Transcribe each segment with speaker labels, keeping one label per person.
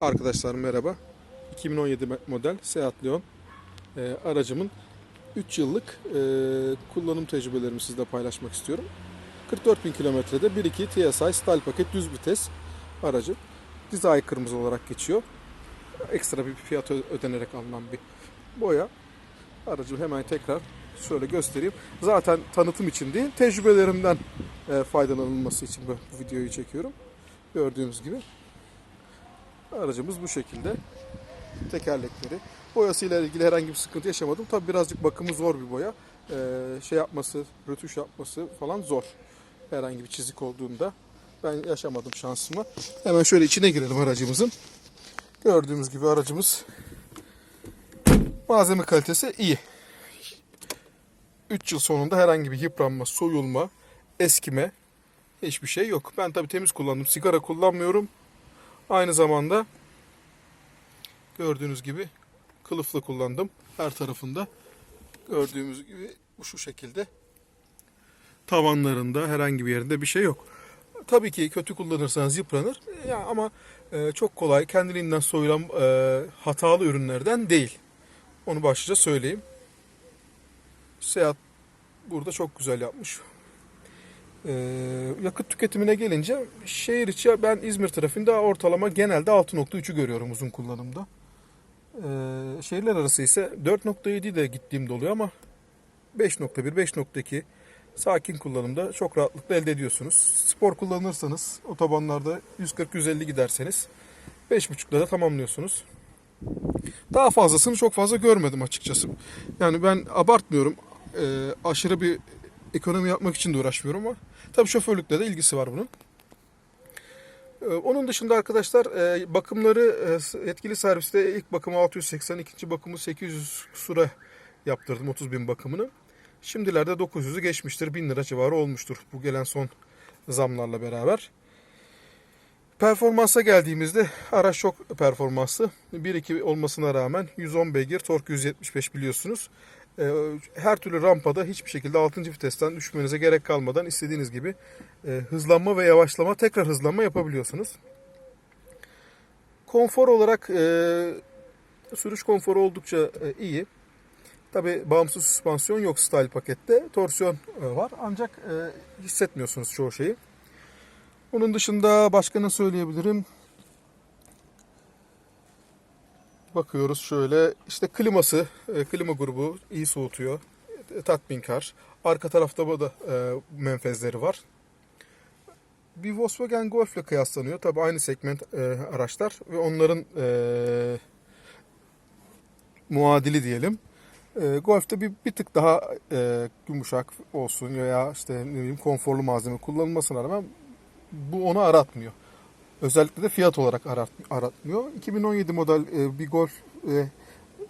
Speaker 1: Arkadaşlar merhaba. 2017 model Seat Leon Ee, aracımın 3 yıllık e, kullanım tecrübelerimi sizle paylaşmak istiyorum. 44 bin kilometrede 1.2 TSI style paket düz vites aracı. Dizayn kırmızı olarak geçiyor. Ekstra bir fiyat ödenerek alınan bir boya. Aracı hemen tekrar şöyle göstereyim. Zaten tanıtım için değil, tecrübelerimden e, faydalanılması için bu videoyu çekiyorum. Gördüğünüz gibi. Aracımız bu şekilde. Tekerlekleri. Boyasıyla ilgili herhangi bir sıkıntı yaşamadım. Tabi birazcık bakımı zor bir boya. Ee, şey yapması, rötuş yapması falan zor. Herhangi bir çizik olduğunda. Ben yaşamadım şansıma. Hemen şöyle içine girelim aracımızın. Gördüğümüz gibi aracımız malzeme kalitesi iyi. 3 yıl sonunda herhangi bir yıpranma, soyulma, eskime hiçbir şey yok. Ben tabi temiz kullandım. Sigara kullanmıyorum. Aynı zamanda gördüğünüz gibi kılıfla kullandım. Her tarafında gördüğümüz gibi şu şekilde. Tavanlarında herhangi bir yerinde bir şey yok. Tabii ki kötü kullanırsanız yıpranır. Ya ama e, çok kolay kendiliğinden soyulan e, hatalı ürünlerden değil. Onu başlıca söyleyeyim. Seat burada çok güzel yapmış. Ee, yakıt tüketimine gelince şehir içi ben İzmir trafiğinde ortalama genelde 6.3'ü görüyorum uzun kullanımda. Ee, şehirler arası ise 4.7 de gittiğimde oluyor ama 5.1, 5.2 sakin kullanımda çok rahatlıkla elde ediyorsunuz. Spor kullanırsanız otobanlarda 140-150 giderseniz 5.5'da da tamamlıyorsunuz. Daha fazlasını çok fazla görmedim açıkçası. Yani ben abartmıyorum. Ee, aşırı bir ekonomi yapmak için de uğraşmıyorum ama tabii şoförlükle de ilgisi var bunun. Ee, Onun dışında arkadaşlar e, bakımları e, yetkili serviste ilk bakımı 680, ikinci bakımı 800 sura yaptırdım 30 bin bakımını. Şimdilerde 900'ü geçmiştir. 1000 lira civarı olmuştur bu gelen son zamlarla beraber. Performansa geldiğimizde araç çok performanslı. 1.2 olmasına rağmen 110 beygir, tork 175 biliyorsunuz. Ee, Her türlü rampada hiçbir şekilde 6. vitesten düşmenize gerek kalmadan istediğiniz gibi e, hızlanma ve yavaşlama, tekrar hızlanma yapabiliyorsunuz. Konfor olarak e, sürüş konforu oldukça e, iyi. Tabi bağımsız süspansiyon yok style pakette. Torsiyon var ancak hissetmiyorsunuz çoğu şeyi. Onun dışında başka ne söyleyebilirim? Bakıyoruz şöyle işte kliması, e, klima grubu iyi soğutuyor. E, Tatminkar. Arka tarafta da e, menfezleri var. Bir Volkswagen Golf ile kıyaslanıyor. Tabi aynı segment araçlar ve onların muadili diyelim. Golf'te bir, bir tık daha e, yumuşak olsun veya işte ne bileyim konforlu malzeme kullanılmasına rağmen bu onu aratmıyor. Özellikle de fiyat olarak arat, aratmıyor. 2017 model e, bir Golf e,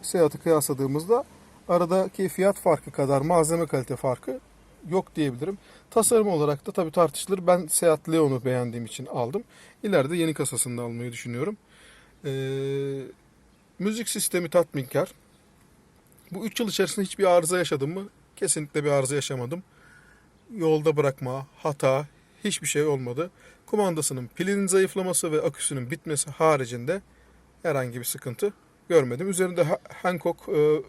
Speaker 1: Seat'ı kıyasladığımızda aradaki fiyat farkı kadar malzeme kalite farkı yok diyebilirim. Tasarım olarak da tabii tartışılır. Ben Seat Leon'u beğendiğim için aldım. İleride yeni kasasını da almayı düşünüyorum. E, müzik sistemi tatminkar. Bu 3 yıl içerisinde hiçbir arıza yaşadım mı? Kesinlikle bir arıza yaşamadım. Yolda bırakma, hata, hiçbir şey olmadı. Kumandasının pilinin zayıflaması ve aküsünün bitmesi haricinde herhangi bir sıkıntı görmedim. Üzerinde Ha- Hankook e,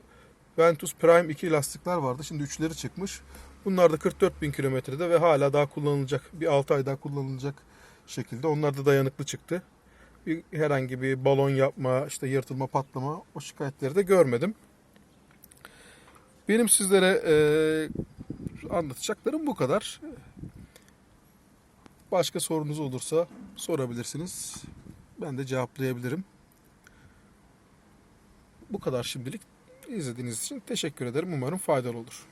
Speaker 1: Ventus Prime 2 lastikler vardı. Şimdi üçleri çıkmış. Bunlar da 44 bin kilometrede ve hala daha kullanılacak. Bir 6 ay daha kullanılacak şekilde. Onlar da dayanıklı çıktı. Bir, herhangi bir balon yapma, işte yırtılma, patlama o şikayetleri de görmedim. Benim sizlere e, anlatacaklarım bu kadar. Başka sorunuz olursa sorabilirsiniz. Ben de cevaplayabilirim. Bu kadar şimdilik. İzlediğiniz için teşekkür ederim. Umarım faydalı olur.